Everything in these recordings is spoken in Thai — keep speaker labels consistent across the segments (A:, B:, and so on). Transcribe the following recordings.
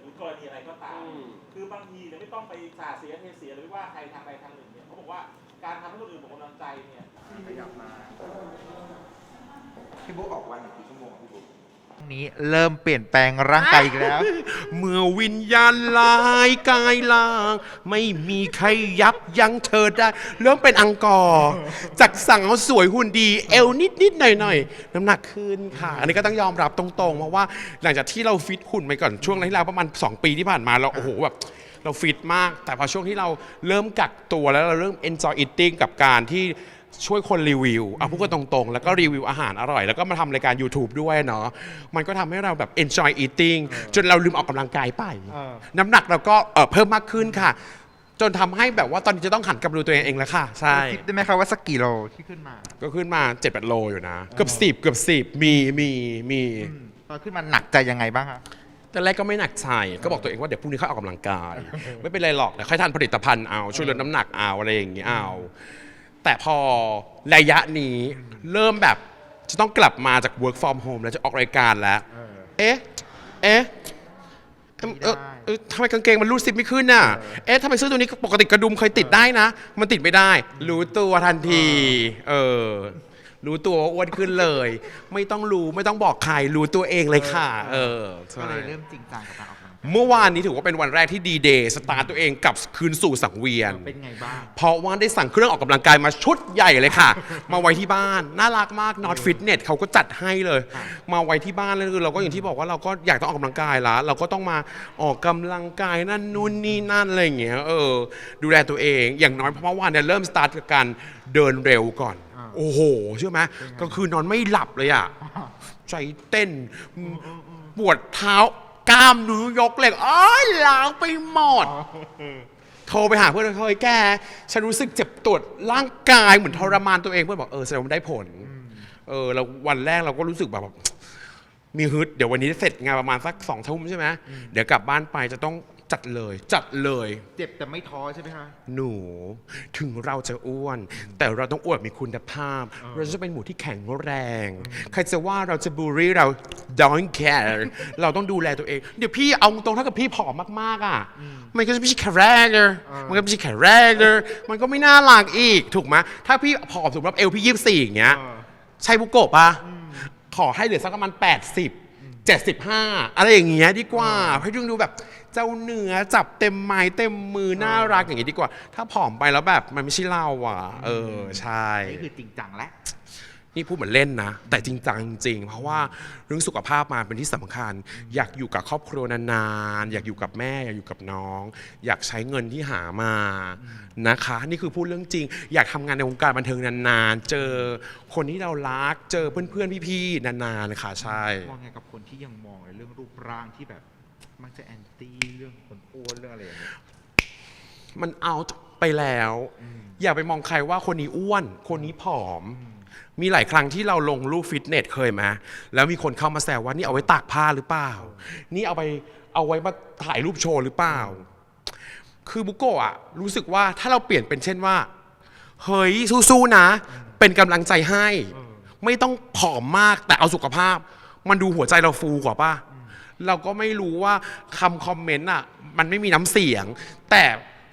A: หรือกรณีอะไรก็ตามคือบางทีเนี่ยไม่ต้องไปสาเสียเทเสียหรือว่าใครทางใดทางหนึ่งเนี่ยเขาบอกว่าการทำให้คนอื่นหมดกำลังใจเนี่ย
B: ขยับมา พี่บุ๊กออกวันกี่ชั่วโมงพี่บุ๊ก
C: นี้เริ่มเปลี่ยนแปลงร่างกายอีกแล้ว
D: เมื่อวิญญาณลายกายลาง ไม่มีใครยับยั้งเธอได้ เริ่มเป็นอังกอร์จากสั่งเอาสวยหุ่นดี เอวนิดนิดหน่อยหน่อยๆน้ำหนักขึ้นค่ะ อันนี้ก็ต้องยอมรับตรงๆ เพราะว่าหลังจากที่เราฟิตหุ่นไปก่อนช่วงที่แล้วประมาณ 2 ปีที่ผ่านมาเราโอ้โหแบบเราฟิตมาก แต่พอช่วงที่เราเริ่มกักตัวแล้วเราเริ่ม enjoy eating กับการที่ ช่วยคนรีวิวเอาพูดกันตรงๆ แล้วก็รีวิวอาหารอร่อย แล้วก็มาทำรายการ YouTube ด้วยเนาะมันก็ทำให้เราแบบ enjoy eating จนเราลืมออกกำลังกายไป
C: เออ
D: น้ำหนักเราก็เอ่อเพิ่มมากขึ้นค่ะ จนทำให้แบบว่าตอนนี้จะต้องหันกลับมาดูตัวเองเองแล้วค่ะ ใช่
C: คิดได้ไหมครับว่าสักกี่โลที่ขึ้นมา
D: ก็ขึ้นมา7จ็ดโลอยู่นะ เกือบสิบเกือบสิบมีมีมี
C: ตอนขึ้นมาหนักใจยังไงบ้างครับ
D: แต่แรกก็ไม่หนักใจก็บอกตัวเองว่าเดี๋ยวพรุ่งนี้ค่อยออกกำลังกาย ไม่เป็นไรหรอกเดี๋ยวค่อยทานผลิตภัณฑ์เอาช่วยลดน้ำหนักเอาอะไรอย่างงี้เอา แต่พอระยะนี้เริ่มแบบจะต้องกลับมาจาก work from home แล้วจะออกรายการแล้วเอ๊ะ เอ๊ะเอิ่มเอ่อเอ่อทำไมกางเกงมันรูดซิปไม่ขึ้นน่ะ เอ๊ะทำไมเสื้อตัวนี้ปกติกระดุมเคยติดได้นะ มันติดไม่ได้ รู้ตัวทันที เออ รู้ตัวว่าอ้วนขึ้นเลย ไม่ต้องรู้ไม่ต้องบอกใครรู้ตัวเองเลยค่ะ เออ
C: ก็
D: ใช่
C: เลยเริ่มจริงจังกับการออกกำลังกาย
D: เมื่อวานนี้ถือว่าเป็นวันแรกที่ดีเดย์สตาร์ทตัวเองกลับคืนสู่สังเวียน
C: เป็นไงบ้าง
D: เพราะว่าได้สั่งเครื่องออกกำลังกายมาชุดใหญ่เลยค่ะ มาไว้ที่บ้าน น่ารักมาก Not Fitness เขาก็จัดให้เลย มาไว้ที่บ้านแล้วคือเราก็อย่างที่บอกว่าเราก็อยากต้องออกกำลังกายละเราก็ต้องมาออกกำลังกายนั่นนู่นนี่นั่นอะไรอย่างเงี้ยเออ ดูแลตัวเองอย่างน้อยเพราะเมื่อวานเนี่ยเริ่มสตาร์ทกับการเดินเร็วก่อน
C: อ่า
D: โอ้โหเชื่อไหมก็คือนอนไม่หลับเลยอะใจเต้นปวดเท้า กล้ามเนื้อยกเหล็กอ้อยล้างไปหมด โทรไปหาเพื่อนเฮ้ยแก ฉันรู้สึกเจ็บปวดร่างกายเหมือนทรมานตัวเองเพื่อนบอกเออแสดงว่ามันได้ผล เออแล้ววันแรกเราก็รู้สึกแบบมีฮึดเดี๋ยววันนี้เสร็จงานประมาณสักสองทุ่มใช่ไหมเดี๋ยวกลับบ้านไปจะต้อง จัดเลย จัดเลย
C: เจ็บแต่ไม่ท้อใช่ไหมคะ
D: หนู ถึงเราจะอ้วน แต่เราต้องอ้วนมีคุณภาพ เราจะเป็นหมูที่แข็งแรง ใครจะว่าเราจะบูลลี่เรา don't care เราต้องดูแลตัวเอง เดี๋ยวพี่เอาตรงๆถ้ากับพี่ผอมมากๆอะ มันก็จะไม่ใช่แข็งแรงเลยมันก็ไม่ใช่แข็งแรงเลยมันก็ไม่น่ารักอีกถูกไหมถ้าพี่ผอมสมมติว่าเอวพี่ยี่สิบสี่อย่างเงี้ยใช่บุโกะปะขอให้เหลือสักประมาณ80 75 อะไรอย่างเงี้ยดีกว่าให้ดูดูแบบเจ้าเนื้อจับเต็มไม้เต็มมือน่ารักอย่างงี้ดีกว่า ถ้าผอมไปแล้วแบบมันไม่ใช่เราอะ เออใช่
C: นี่คือจริงจังแล้ว
D: นี่พูดเหมือนเล่นนะ แต่จริงจังจริง เพราะว่าเรื่องสุขภาพมาเป็นที่สำคัญ อยากอยู่กับครอบครัวนานๆ อยากอยู่กับแม่ อยากอยู่กับน้อง อยากใช้เงินที่หามานะคะ นี่คือพูดเรื่องจริง อยากทำงานในวงการบันเทิงนานๆ เจอคนที่เรารัก เจอเพื่อนๆพี่ๆนานๆค่ะใช่
C: มองไงกับคนที่ยังมองในเรื่องรูปร่างที่แบบมักจะแอนตี้เรื่องคนอ้วนเรื่องอะไรอย่างเงี้ย
D: มันเอาไปแล้ว อย่าไปมองใครว่าคนนี้อ้วน คนนี้ผอม มีหลายครั้งที่เราลงรูปฟิตเนสเคยไหมแล้วมีคนเข้ามาแซวว่านี่เอาไว้ตากผ้าหรือเปล่า นี่เอาไปเอาไว้มาถ่ายรูปโชว์หรือเปล่า คือบุโกะอะรู้สึกว่าถ้าเราเปลี่ยนเป็นเช่นว่า เฮ้ยสู้ๆนะ เป็นกำลังใจให้ ไม่ต้องผอมมากแต่เอาสุขภาพ มันดูหัวใจเราฟูกว่าป่ะเราก็ไม่รู้ว่าคำคอมเมนต์อะมันไม่มีน้ำเสียง แต่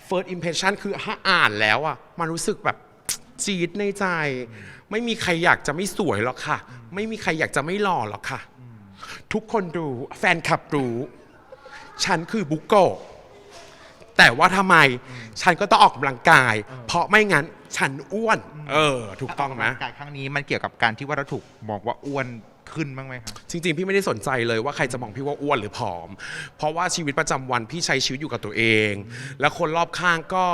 D: first impression คือถ้าอ่านแล้วอะมันรู้สึกแบบจี๊ดในใจ ไม่มีใครอยากจะไม่สวยหรอกค่ะ ไม่มีใครอยากจะไม่หล่อหรอกค่ะ ทุกคนรู้แฟนคลับรู้ ฉันคือบุโกะแต่ว่าทำไมฉันก็ต้องออกกำลังกาย เพราะไม่งั้นฉันอ้วน เออ ถูกต้องไหม
C: การครั้งนี้มันเกี่ยวกับการที่ว่าเราถูกมองว่าอ้วน ขึ้นบ้างไหมครับ
D: จริงๆ พี่ไม่ได้สนใจเลยว่าใครจะมองพี่ว่าอ้วนหรือผอม เพราะว่าชีวิตประจำวันพี่ใช้ชีวิตอยู่กับตัวเอง และคนรอบข้างก็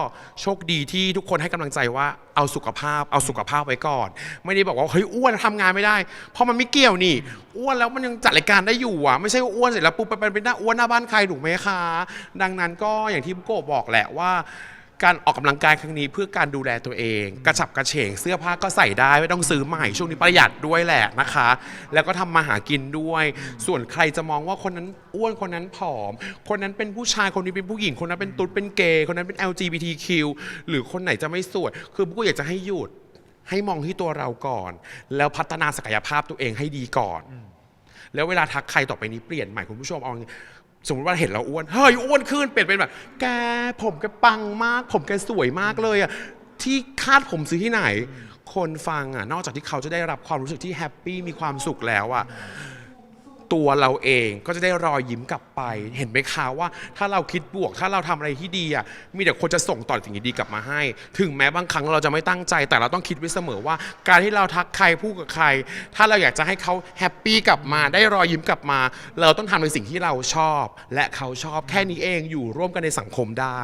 D: โชคดีที่ทุกคนให้กำลังใจว่าเอาสุขภาพเอาสุขภาพไว้ก่อน ไม่ได้บอกว่าเฮ้ยอ้วนทำงานไม่ได้ เพราะมันไม่เกี่ยวนี่อ้วนแล้วมันยังจัดรายการได้อยู่อะไม่ใช่ว่าอ้วนเสร็จแล้วปุ๊บไปเป็นหน้าอ้วนหน้าบ้านใครถูกไหมคะ ดังนั้นก็อย่างที่บุโกะบอกแหละว่า การออกกำลังกายครั้งนี้เพื่อการดูแลตัวเอง กระฉับกระเฉงเสื้อผ้าก็ใส่ได้ไม่ต้องซื้อใหม่ช่วงนี้ประหยัดด้วยแหละนะคะ แล้วก็ทำมาหากินด้วย ส่วนใครจะมองว่าคนนั้นอ้วนคนนั้นผอม คนนั้นเป็นผู้ชายคนนี้เป็นผู้หญิงคนนั้นเป็นตุ๊ดเป็นเกย์คนนั้นเป็น LGBTQ หรือคนไหนจะไม่สวย คือบุกอยากจะให้หยุดให้มองที่ตัวเราก่อน แล้วพัฒนาศักยภาพตัวเองให้ดีก่อน แล้วเวลาทักใครต่อไปนี้เปลี่ยนใหม่คุณผู้ชมเอา สมมติว่าเห็นเราอ้วน เฮ้ยอ้วนขึ้นเป็นเป็นแบบ แกผมแกปังมาก ผมแกสวยมากเลยอะที่คาดผมซื้อที่ไหน คนฟังอะนอกจากที่เขาจะได้รับความรู้สึกที่แฮปปี้มีความสุขแล้วอะ ตัวเราเองก็จะได้รอยยิ้มกลับไป เห็นไหมคะว่า ถ้าเราคิดบวก ถ้าเราทำอะไรที่ดีอะมีแต่คนจะส่งต่อสิ่งดีๆกลับมาให้ ถึงแม้บางครั้งเราจะไม่ตั้งใจแต่เราต้องคิดไว้เสมอว่า การที่เราทักใครพูดกับใคร ถ้าเราอยากจะให้เขาแฮปปี้กลับมาได้รอยยิ้มกลับมา เราต้องทำในสิ่งที่เราชอบ และเขาชอบแค่นี้เองอยู่ร่วมกันในสังคมได้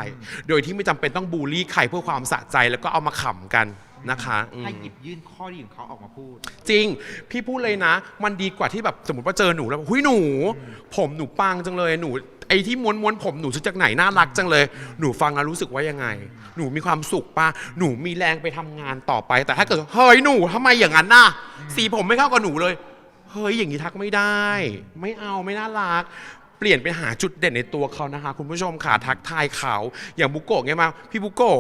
D: โดยที่ไม่จำเป็นต้องบูลลี่ใครเพื่อความสะใจแล้วก็เอามาขำกัน นะคะอืม
C: ให้หยิบยื่นข้อดีของเขาออกมาพูด
D: จริง พี่พูดเลยนะ มันดีกว่าที่แบบสมมติว่าเจอหนูแล้วหุยหนู ผมหนูปังจังเลยหนู ไอ้ที่ม้วนม้วนๆผมหนูซื้อจากไหนน่ารักจังเลย หนูฟังแล้วรู้สึกว่ายังไง หนูมีความสุขปะหนูมีแรงไปทำงานต่อไป แต่ถ้าเกิดเฮ้ยหนูทำไมอย่างนั้นน่ะ สีผมไม่เข้ากับหนูเลย เฮ้ยอย่างนี้ทักไม่ได้ ไม่เอาไม่น่ารัก เปลี่ยนไปหาจุดเด่นในตัวเขานะคะ คุณผู้ชมค่ะทักทายเขาอย่างบุโกะเนี่ยมาพี่บุโกะ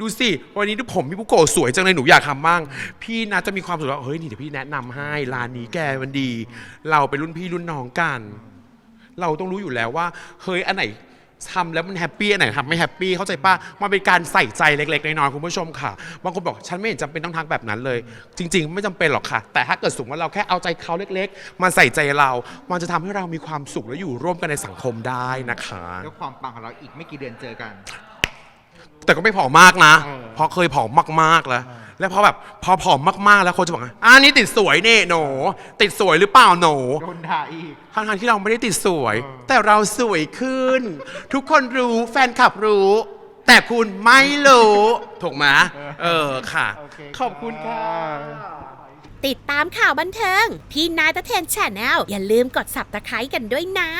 D: ดูสิ วันนี้ดูผมพี่บุโกะสวยจังเลยหนูอยากทำบ้าง พี่นะจะมีความสุขว่าเฮ้ยนี่เดี๋ยวพี่แนะนำให้ร้านนี้แกมันดี เราเป็นรุ่นพี่รุ่นน้องกัน เราต้องรู้อยู่แล้วว่าเฮ้ยอันไหนทำแล้วมันแฮปปี้อันไหนทำไม่แฮปปี้เข้าใจป่ะมันเป็นการใส่ใจเล็กๆน้อยๆคุณผู้ชมค่ะ บางคนบอกฉันไม่เห็นจำเป็นต้องทักแบบนั้นเลย จริง ๆ ไม่จำเป็นหรอกค่ะ แต่ถ้าเกิดสมมติว่าเราแค่เอาใจเขาเล็ก ๆ มาใส่ใจเรา มันจะทำให้เรามีความสุขและอยู่ร่วมกันในสังคมได้นะคะ
C: แล้วความปังของเราอีกไม่กี่เดือนเจอกัน
D: แต่ก็ไม่ผอมมากนะ
C: เออ
D: เพราะเคยผอมมากๆแล้ว แล้วพอแบบพอผอมมากๆแล้วคนจะบอกว่าอ่านี่ติดสวยนี่หนูติดสวยหรือเปล่าหนู
C: โดนด่าอีก
D: ทั้งๆที่เราไม่ได้ติดสวย
C: เออ
D: แต่เราสวยขึ้น ทุกคนรู้แฟนคลับรู้ แต่คุณไม่รู้ถูกไหมเออค่ะ
C: โเค
D: ขอบคุณค่ะ
E: ติดตามข่าวบันเทิง ที่นายตะเทนแชนแนลอย่าลืมกด subscribe กันด้วยนะ